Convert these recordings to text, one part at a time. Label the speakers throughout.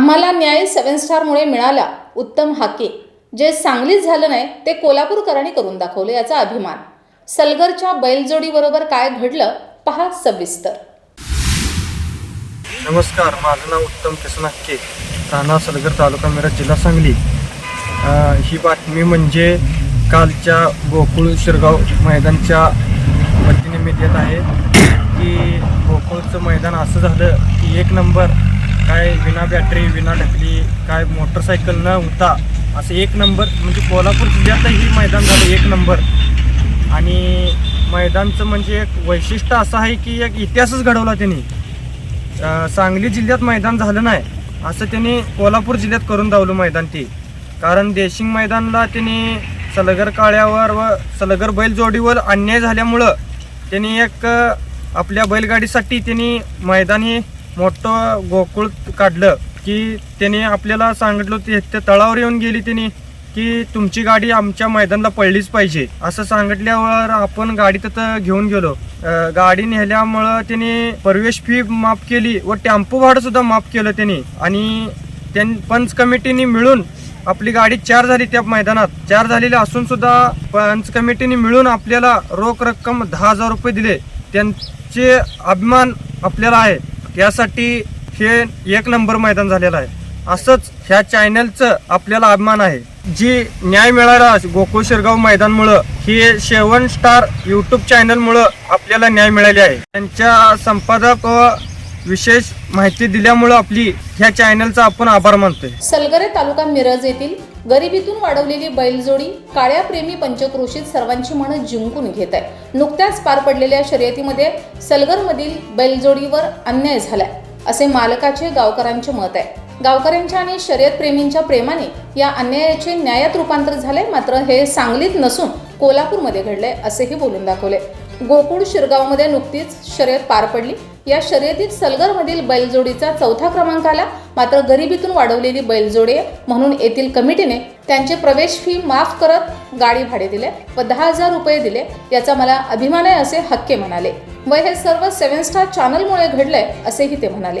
Speaker 1: आम्हाला न्याय सेवन स्टारमुळे मिळाला उत्तम हाके. जे सांगलीच झालं नाही ते कोल्हापूरकरांनी करून दाखवलं याचा अभिमान. सलगरच्या बैलजोडीबरोबर काय घडलं पहा सविस्तर.
Speaker 2: नमस्कार माझं नाव उत्तम किसन हक्के राणा सलगर तालुका मिरज जिल्हा सांगली. ही बातमी म्हणजे कालच्या गोकुळ शिरगाव मैदानच्या वतीने मी देत आहे की गोकुळचं मैदान असं झालं की एक नंबर काय विना बॅटरी विना ढकली काय मोटरसायकल न होता असं एक नंबर म्हणजे कोल्हापूर जिल्ह्यातही मैदान झालं एक नंबर आणि मैदानचं म्हणजे एक वैशिष्ट्य असं आहे की एक इतिहासच घडवला त्यांनी. सांगली जिल्ह्यात मैदान झालं नाही असं त्यांनी कोल्हापूर जिल्ह्यात करून दावलं मैदान ते. कारण देशिंग मैदानला त्यांनी सलगर काळ्यावर व सलगर बैलजोडीवर अन्याय झाल्यामुळं त्यांनी एक आपल्या बैलगाडीसाठी त्यांनी मैदान हे मोठं गोकुळ काढलं की त्याने आपल्याला सांगितलं ते त्या तळावर येऊन गेली त्यांनी की तुमची गाडी आमच्या मैदानाला पडलीच पाहिजे. असं सांगितल्यावर आपण गाडी तिथं घेऊन गेलो. गाडी नेल्यामुळं त्याने प्रवेश फी माफ केली व टेम्पो भाडं सुद्धा माफ केलं त्यांनी. आणि पंच कमिटीने मिळून आपली गाडी चार झाली त्या मैदानात. चार झालेली असून सुद्धा पंच कमिटीने मिळून आपल्याला रोख रक्कम दहा हजार रुपये दिले. त्यांचे अभिमान आपल्याला आहे. यासाठी हे एक नंबर मैदान झालेलं आहे. असंच ह्या चॅनलचं आपल्याला अभिमान आहे. जी न्याय मिळाला गोकुळ शिरगाव मैदानमुळं हे शेवन स्टार यूट्यूब चॅनलमुळं आपल्याला न्याय मिळाले आहे. त्यांच्या संपादक व विशेष माहिती दिल्यामुळं आपली ह्या चॅनलचा आपण आभार मानतोय.
Speaker 1: सलगरे तालुका मिरज येथील गरिबीतून वाढवलेली बैलजोडी काळ्या प्रेमी पंचक्रोशीत सर्वांची मनं जिंकून घेत आहे. नुकत्याच पार पडलेल्या शर्यतीमध्ये सलगरमधील बैलजोडीवर अन्याय झालाय असे मालकाचे गावकऱ्यांचे मत आहे. गावकऱ्यांच्या आणि शर्यत प्रेमींच्या प्रेमाने या अन्यायाचे न्यायात रूपांतर झाले मात्र हे सांगलीत नसून कोल्हापूरमध्ये घडले असेही बोलून दाखवले गोकुळ शिरगावमध्ये नुकतीच शर्यत पार पडली. या शर्यतीत सलगरमधील बैलजोडीचा चौथा क्रमांक आला. मात्र गरिबीतून वाढवलेली बैलजोडी म्हणून येथील कमिटीने त्यांचे प्रवेश फी माफ करत गाडी भाडे दिले व दहा हजार रुपये दिले याचा मला अभिमान आहे असे हक्के म्हणाले. व हे सर्व सेव्हन स्टार चॅनलमुळे घडलंय असेही ते म्हणाले.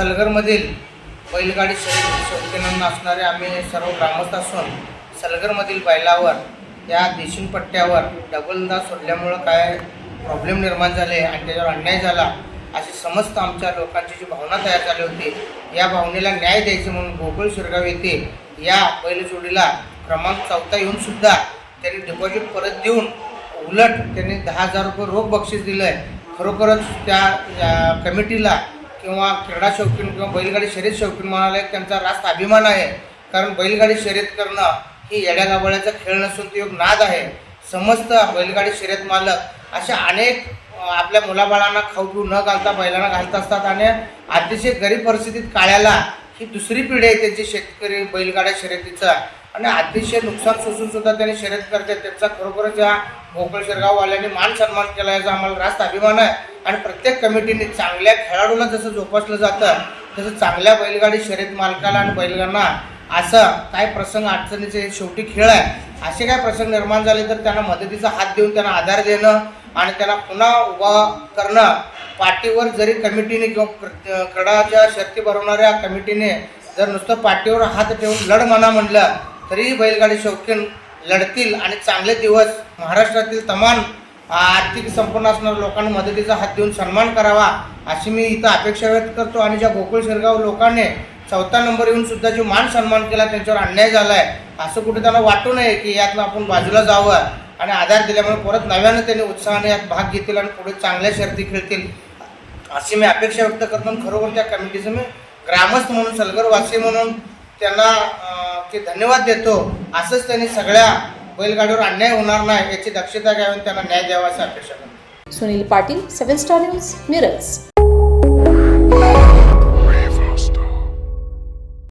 Speaker 3: सलगरमधील बैलगाडी शर्यती असणारे आम्ही सर्व ग्रामस्थ असून सलगरमधील बैलावर या देशिंग पट्ट्यावर डबलदा सोडल्यामुळं काय प्रॉब्लेम निर्माण झाले आणि त्याच्यावर अन्याय झाला अशी समस्त आमच्या लोकांची जी भावना तयार झाली होती या भावनेला न्याय द्यायचे म्हणून गोकुळ शिरगाव येथे या बैलजोडीला क्रमांक चौथा येऊनसुद्धा त्यांनी डिपॉझिट परत देऊन उलट त्यांनी दहा हजार रुपये रोख बक्षीस दिलं आहे खरोखरच त्या कमिटीला किंवा क्रीडा शौकीन किंवा बैलगाडी शर्यत शौकीन म्हणाले त्यांचा रास्त अभिमान आहे. कारण बैलगाडी शर्यत करणं ही येड्यागाबळ्याचा खेळ नसून तो एक नाद आहे. समस्त बैलगाडी शर्यत मालक अशा अनेक आपल्या मुलाबाळांना खाऊ पिऊ न घालता बैलांना घालत असतात आणि अतिशय गरीब परिस्थितीत काळ्याला ही दुसरी पिढी आहे त्यांची शेतकरी बैलगाड्या शर्यतीचा. आणि अतिशय नुकसान सोसून सुद्धा त्यांनी शर्यत करतात त्यांचा खरोखरच या भोकळ शिरगाववाल्यांनी मान सन्मान केला याचा आम्हाला रास्त अभिमान आहे. आणि प्रत्येक कमिटीने चांगल्या खेळाडूला जसं जोपासलं जातं तसं चांगल्या बैलगाडी शर्यत मालकाला आणि बैलगांना असं काय प्रसंग अडचणीचे शेवटी खेळ आहे. असे काय प्रसंग निर्माण झाले तर त्यांना मदतीचा हात देऊन त्यांना आधार देणं आणि त्यांना पुन्हा उभा करणं. पाठीवर जरी कमिटीने किंवा क्रीडाच्या शर्ती भरवणाऱ्या कमिटीने जर नुसतं पाठीवर हात ठेवून लढ म्हणा म्हणलं तरीही बैलगाडी शौकीन लढतील आणि चांगले दिवस महाराष्ट्रातील तमाम आर्थिक संपन्न असणाऱ्या लोकांना मदतीचा हात देऊन सन्मान करावा अशी मी इथं अपेक्षा व्यक्त करतो. आणि ज्या गोकुळ शिरगाव लोकांनी चौथा नंबर येऊन सुद्धा जो मान सन्मान केला त्यांच्यावर अन्याय झाला आहे असं कुठे त्यांना वाटू नये की यातनं आपण बाजूला जावं. आणि आधार दिल्यामुळे परत नव्यानं त्यांनी उत्साहाने यात भाग घेतील आणि पुढे चांगल्या शर्ती खेळतील अशी मी अपेक्षा व्यक्त करतो. आणि खरोखर त्या कमिटीचं मी ग्रामस्थ म्हणून सलगरवासी म्हणून त्यांना अं, धन्यवाद देतो. असंच त्यांनी सगळ्या बैलगाडीवर अन्याय होणार नाही याची दक्षता घ्यावी त्यांना न्याय द्यावा अशी अपेक्षा करतो.
Speaker 1: Sunil Patil seven star news Miraj.